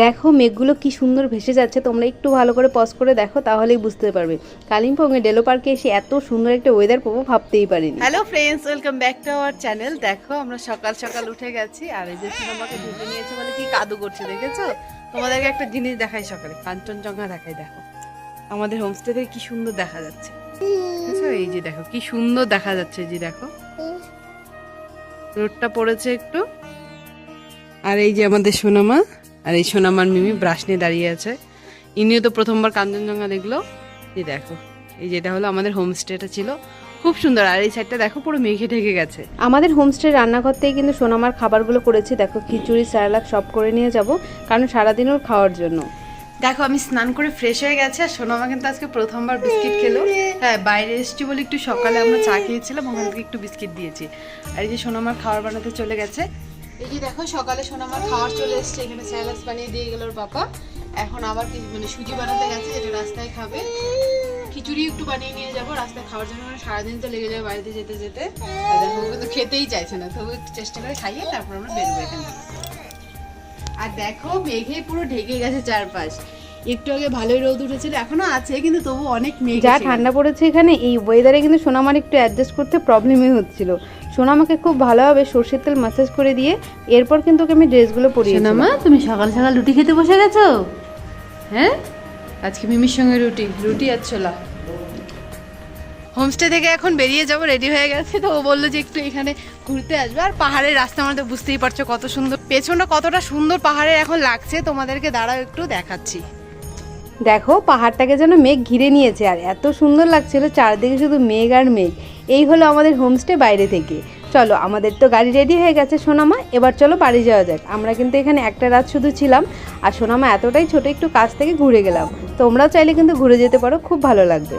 দেখো মেঘগুলো কি সুন্দর ভেসে যাচ্ছে, তোমরা একটু ভালো করে পজ করে দেখো, তাহলেই বুঝতে পারবে। কালিম্পংয়ে ডেলো পার্কে এসে এত সুন্দর একটা ওয়েদার পাবো, ভাবতেই পারিনি। Hello friends welcome back to our channel দেখো, আমরা সকাল সকাল উঠে গেছি, আর এই যে সিনেমাকে ঢুকে নিয়েছে বলে কি কাদু করছে, দেখেছ? তোমাদেরকে একটা জিনিস দেখাই সকালে, কাঞ্চনজঙ্ঘা দেখাই, দেখো। আমাদের হোমস্টে থেকে কি সুন্দর দেখা যাচ্ছে? এই যে দেখো, কি সুন্দর দেখা যাচ্ছে যে দেখো। রোডটা পড়েছে একটু। আর এই যে আমাদের সোনামা আর এই সোনামার মিমি ব্রাশ নিয়ে দাঁড়িয়ে আছে। ইনিও তো প্রথমবার কাঞ্চনজঙ্ঘা দেখল। এই দেখো এই যেটা হলো আমাদের হোমস্টেটা ছিল। খুব সুন্দর আর এই সাইডটা দেখো পুরো মেঘে ঢেকে গেছে। আমাদের হোমস্টে রান্নাঘর থেকে কিন্তু সোনামার খাবারগুলো করেছি। দেখো খিচুড়ি স্যালাক সব করে নিয়ে যাব কারণ সারাদিন ওর খাওয়ার জন্য। দেখো আমি স্নান করে ফ্রেশ হয়ে গেছে আর সোনামা কিন্তু আজকে প্রথমবার বিস্কিট খেলো। হ্যাঁ বাইরে এসেছি বলে একটু সকালে আমরা চা খেয়েছিলাম ওখান থেকে একটু বিস্কিট দিয়েছি। আর এই যে সোনামার খাবার বানাতে চলে গেছে। এই যে দেখো, সকালে শোনা আমার খাওয়ার চলে এসেছে, এখানে স্যালাস বানিয়ে দিয়ে গেল ওর বাবা। এখন আবার মানে সুজি বানাতে গেছে, যেটা রাস্তায় খাবে। খিচুড়ি একটু বানিয়ে নিয়ে যাব, রাস্তায় খাওয়ার জন্য সারাদিন তো লেগে যাবে বাড়িতে যেতে যেতে। ওকে তো খেতেই চাইছে না, তবু একটু চেষ্টা করে খাইয়ে তারপর আমরা বেরোবো এখান। আর দেখো, মেঘে পুরো ঢেকে গেছে চারপাশ। একটু আগে ভালোই রোদ উঠেছিল এখনও আছে কিন্তু তবু অনেক মেঘ যা ঠান্ডা পড়েছে এখানে এই ওয়েদারে কিন্তু সোনামার একটু অ্যাডজাস্ট করতে প্রবলেমই হচ্ছিল। সোনামাকে খুব ভালোভাবে সর্ষের তেল ম্যাসাজ করে দিয়ে এরপর কিন্তু ওকে আমি ড্রেসগুলো পরিয়ে সোনামা তুমি সকাল সকাল রুটি খেতে বসে গেছো? হ্যাঁ? আজকে মিমির সঙ্গে রুটি রুটি আর ছোলা। হোমস্টে থেকে এখন বেরিয়ে যাব রেডি হয়ে গেছে তো ও বলল যে একটু এখানে ঘুরতে আসবে। আর পাহাড়ের রাস্তা আমাদের বুঝতেই পারছ কত সুন্দর পেছনটা কতটা সুন্দর পাহাড়ের এখন লাগছে তোমাদেরকে দাঁড়াও একটু দেখাচ্ছি। দেখো, পাহাড়টাকে যেন মেঘ ঘিরে নিয়েছে আর এত সুন্দর লাগছিল চারদিকে শুধু মেঘ আর মেঘ। এই হলো আমাদের হোমস্টে বাইরে থেকে। চলো, আমাদের তো গাড়ি রেডি হয়ে গেছে সোনামা। এবার চলো বাড়ি যাওয়া যাক। আমরা কিন্তু এখানে একটা রাত শুধু ছিলাম আর সোনামা এতটাই ছোট একটু কাছ থেকে ঘুরে গেলাম। তোমরাও চাইলে কিন্তু ঘুরে যেতে পারো, খুব ভালো লাগবে।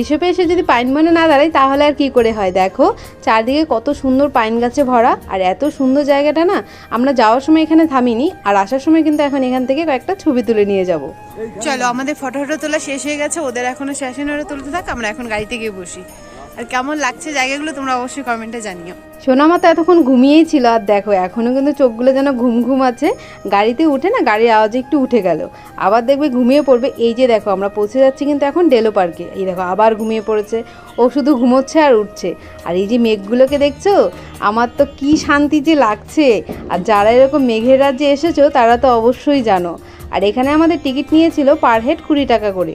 ঋষভে এসে যদি পাইন বনে না দাঁড়ায় তাহলে আর কি করে হয়? দেখো, চারদিকে কত সুন্দর পাইন গাছে ভরা, আর এত সুন্দর জায়গাটা না, আমরা যাওয়ার সময় এখানে থামিনি, আর আসার সময় কিন্তু এখন এখান থেকে কয়েকটা ছবি তুলে নিয়ে যাব। চলো, আমাদের ফটো ফটো তোলা শেষ হয়ে গেছে, ওদের এখনও সেশন ওরা তুলতে থাক, আমরা এখন গাড়িতে গিয়ে বসি। আর কেমন লাগছে জায়গাগুলো তোমরা অবশ্যই কমেন্টে জানিও। সোনামা তো এতক্ষণ ঘুমিয়েই ছিল, আর দেখো এখনও কিন্তু চোখগুলো যেন ঘুম ঘুম আছে। গাড়িতে উঠে না গাড়ির আওয়াজে একটু উঠে গেল। আবার দেখবে ঘুমিয়ে পড়বে। এই যে দেখো, আমরা পৌঁছে যাচ্ছি কিন্তু এখন ডেলো পার্কে। এই দেখো, আবার ঘুমিয়ে পড়েছে। ও শুধু ঘুমোচ্ছে আর উঠছে। আর এই যে মেঘগুলোকে দেখছ? আমার তো কি শান্তি যে লাগছে। আর যারা এরকম মেঘের রাজ্যে এসেছ, তারা তো অবশ্যই জানো। আর এখানে আমাদের টিকিট নিয়েছিল পার হেড কুড়ি টাকা করে।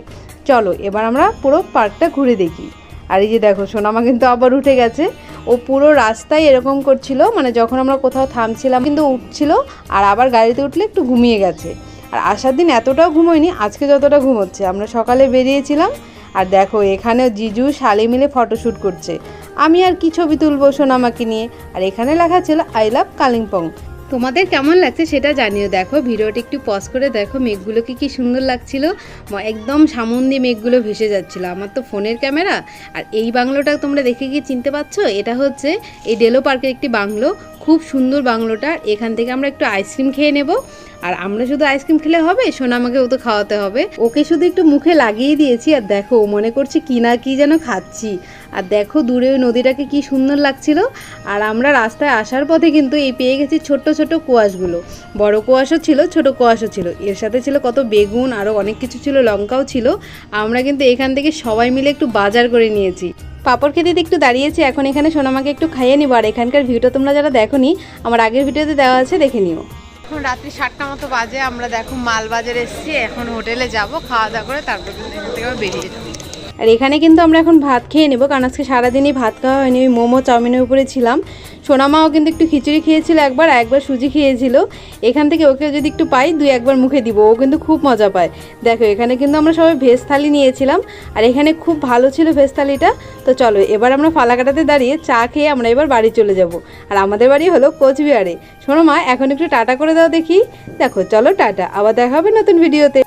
চলো, এবার আমরা পুরো পার্কটা ঘুরে দেখি। আর এই যে দেখো, সোনামা কিন্তু আবার উঠে গেছে। ও পুরো রাস্তায় এরকম করছিল মানে যখন আমরা কোথাও থামছিলাম, কিন্তু উঠছিল আর আবার গাড়িতে উঠলে একটু ঘুমিয়ে গেছে। আর আসার দিন এতটাও ঘুমোয়নি, আজকে যতটা ঘুমোচ্ছে। আমরা সকালে বেরিয়েছিলাম আর দেখো, এখানে জিজু, শালি মিলে ফটোশ্যুট করছে। আমি আর কি ছবি তুলবো সোনামাকে নিয়ে? আর এখানে লেখা ছিল আই লাভ কালিম্পং তোমাদের কেমন লাগছে সেটা জানিও। দেখো, ভিডিওটি একটু পজ করে দেখো মেঘগুলোকে কি সুন্দর লাগছিল। একদম একদম দিয়ে মেঘগুলো ভেসে যাচ্ছিল। আমার তো ফোনের ক্যামেরা। আর এই বাংলোটা তোমরা দেখে কি চিনতে পারছ? এটা হচ্ছে এই ডেলো পার্কের একটি বাংলো। খুব সুন্দর বাংলোটা। এখান থেকে আমরা একটু আইসক্রিম খেয়ে নেব। আর আমরা শুধু আইসক্রিম খেলে হবে, সোন আমাকে ও তো খাওয়াতে হবে। ওকে শুধু একটু মুখে লাগিয়ে দিয়েছি, আর দেখো মনে করছে কি না কি যেন খাচ্ছি। আর দেখো দূরে ওই নদীটাকে কি সুন্দর লাগছিল। আর আমরা রাস্তায় আসার পথে কিন্তু এই পেয়ে গেছি ছোট্ট ছোট কুয়াশগুলো। বড় কুয়াশও ছিল, ছোট কুয়াশও ছিল। এর সাথে ছিল কত বেগুন আরও অনেক কিছু ছিল, লঙ্কাও ছিল। আমরা কিন্তু এখান থেকে সবাই মিলে একটু বাজার করে নিয়েছি। পাপড় খেতে একটু দাঁড়িয়েছি, এখন এখানে সোনামাকে একটু খাইয়ে নিবো। আর এখানকার ভিউটা তোমরা যারা দেখো আমার আগের ভিডিওতে দেওয়া আছে, দেখে নিও। এখন রাত্রি সাতটা মতো বাজে, আমরা দেখো মালবাজার এসেছি, এখন হোটেলে যাব, খাওয়া দাওয়া করে তারপর থেকে বেরিয়ে যাব। আর এখানে কিন্তু আমরা এখন ভাত খেয়ে নেব, কারণ আজকে সারাদিনই ভাত খাওয়া হয়নি। ওই মোমো, চাউমিনের উপরে ছিলাম। সোনামাও কিন্তু একটু খিচুড়ি খেয়েছিল একবার একবার সুজি খেয়েছিল। এখান থেকে ওকে যদি একটু পাই, দুই একবার মুখে দিব, ও কিন্তু খুব মজা পায়। দেখো, এখানে কিন্তু আমরা সবাই ভেজ থালি নিয়েছিলাম, আর এখানে খুব ভালো ছিল ভেজ থালিটা। তো চলো, এবার আমরা ফালাকাটাতে দাঁড়িয়ে চা খেয়ে আমরা এবার বাড়ি চলে যাব। আর আমাদের বাড়ি হলো কোচবিহারে। শোনো মা, এখন একটু টাটা করে দাও দেখি। দেখো, চলো টাটা, আবার দেখা হবে নতুন ভিডিওতে